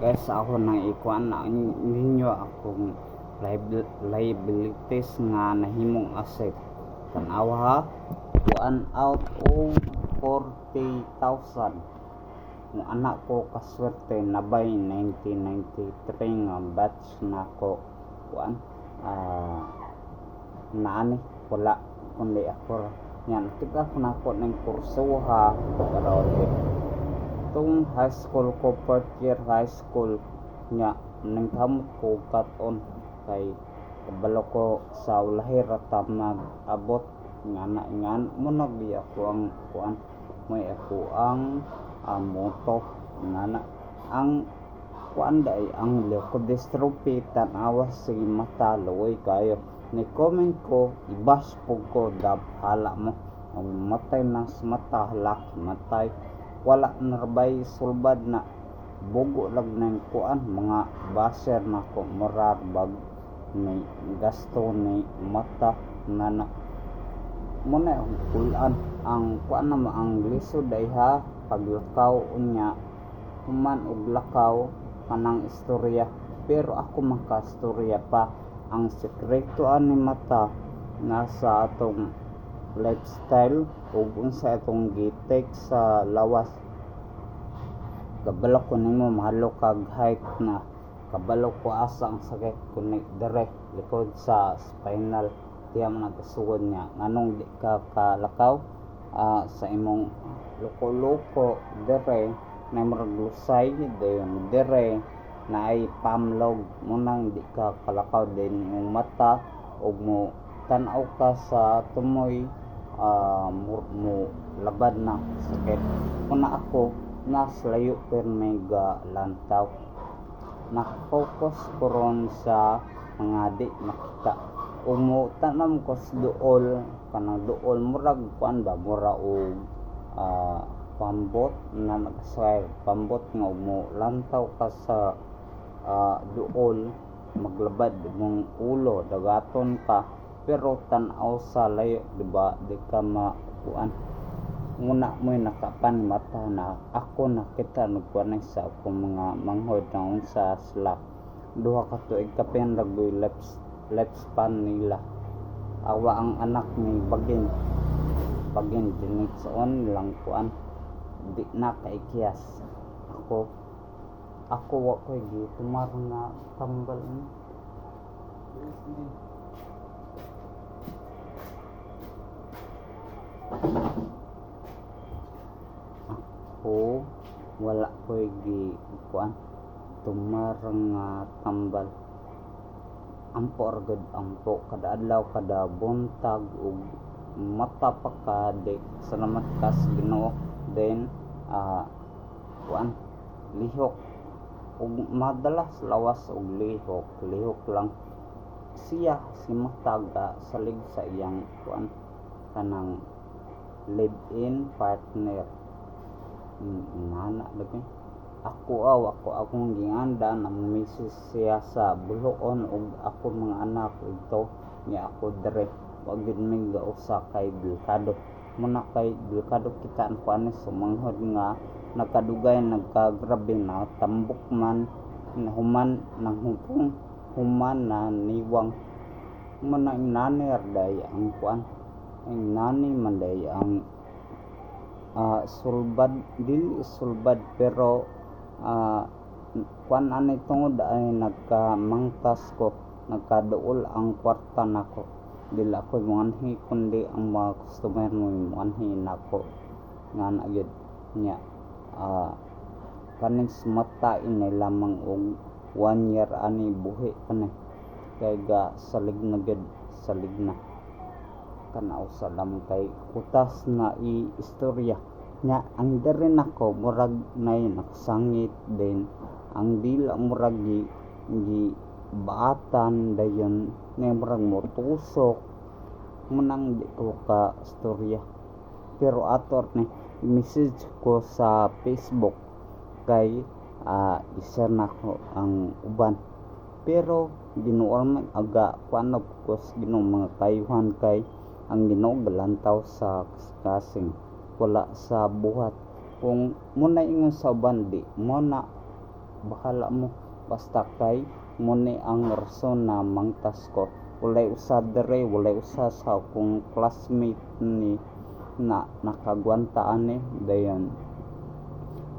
guys ako nang ikuan na ninyo akong liab- liabilities nga nahimong asset. Tanawa ha kuan out og 40,000 ng anak ko kaswerte nabay 1993 nga batch na ko kuan ah naani wala kundi ako. Yan tika ko na ko ng kurso ha pero itong high school ko fourth year high school nya nang kamot ko katon kay kabalo ko sa ulahi ra ta mag-abot nga na ingan mo nagdi ako ang kuan. May ako ang ah, moto. Nga na ang kuan day ang leukodystrophy tanawa sa mata luoy kayo. Ni comment ko ibas po ko dab hala mo. Ang matay ng mata halak matay wala narbay sulbad na. Bugo lag yung kuan mga baser na ko. Morar bag ni gasto ni mata na na. Muna ang kulan ang kuan na ang lisod ay ha. Paglakaw unya human og lakaw kanang istorya. Pero ako makastorya pa. Ang sekreto ani mata nasa atong lifestyle ug unsa atong gitek sa lawas. Kabalo ko nimo mahalo kag height na. Kabalo ko asa ang sakit kuni dire likod sa spinal. Tiya man nagkasugod niya. Nganong di ka kalakaw? Ah, sa imong loko-loko dire na murag lusay dayon dire na ay pamlog. Munang di ka kalakaw din imong mata ug mo tan-aw ka sa tumoy ah, mo, mo labad na sakit. Kuna ako nas layo per mega lantaw. Nakafocus ko ron sa mga di makita. Umutanam ko sa duol kanang duol murag kuan ba mura og ah, pambot na nagasway. Pambot nga mo lantaw ka sa ah, duol maglabad mong ulo dagaton ka pero tan-aw sa layo di ba? Di ka makuan. Muna mo nakapan mata na ako nakita nagkuanay sa akong mga manghod na unsa sila. Duha ka tuig ka pinragboy left left span nila. Awa ang anak ni bagin. Bagin dinitsoon lang kuan. Di na kaikiyas ako ako wa ko gi tumar na tambal ni ako wala ko gi kuan tumarang nga tambal. Ampo argad ampo. Kada adlaw kada buntag ug mata pa ka di salamat ka sa Ginoo. Then ah kuan lihok. Ug madalas lawas og lihok. Lihok lang siya si mataga salig sa iyang kuan kanang live-in partner. Nana lagi. Ako aw ako akong ginganda ang misis siya sa buloon ug ako mga anak ito niya ako dire wag gid mi gausa kay delikado muna kay delikado kita ang kuanis sumanghod nga nagkadugay nagkagrabe na tambok man human nang hupong human na niwang man ang nani arday ang kuan ang nani man day ang ah, sulbad dili sulbad pero ah, kuan ani tungod ay nagkamangtas ko nagkaduol ang kwarta nako. Dili ako manhi kundi ang mga customer mo manhi nako. Nga na gyud nya ah kaning mata ini lamang og one year ani buhi kani. Kay ga salig na salig na kanaw sa lamang kay kutas na i istorya. Nya ang diri nako murag nay nakasangit din. Ang dila murag gi, gi baatan dayon. Nga murag motusok. Munang di ko ka istorya. Pero ator ni message ko sa Facebook. Kay ah isa na ko ang uban. Pero Ginoo man aga kuano ko sa Ginoo mga kayuhan kay ang Ginoo galantaw sa kasing wala sa buhat. Kung muna ingon sa uban di mo bahala mo. Basta kay mo ni ang rason na mangtas ko. Walay usa dere walay usa sa akong classmate ni na nakagwanta ani. Dayon.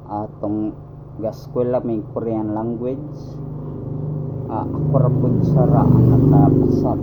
Atong gaskwela may Korean language. Ah, ako ra pud sa ra ang nakapasab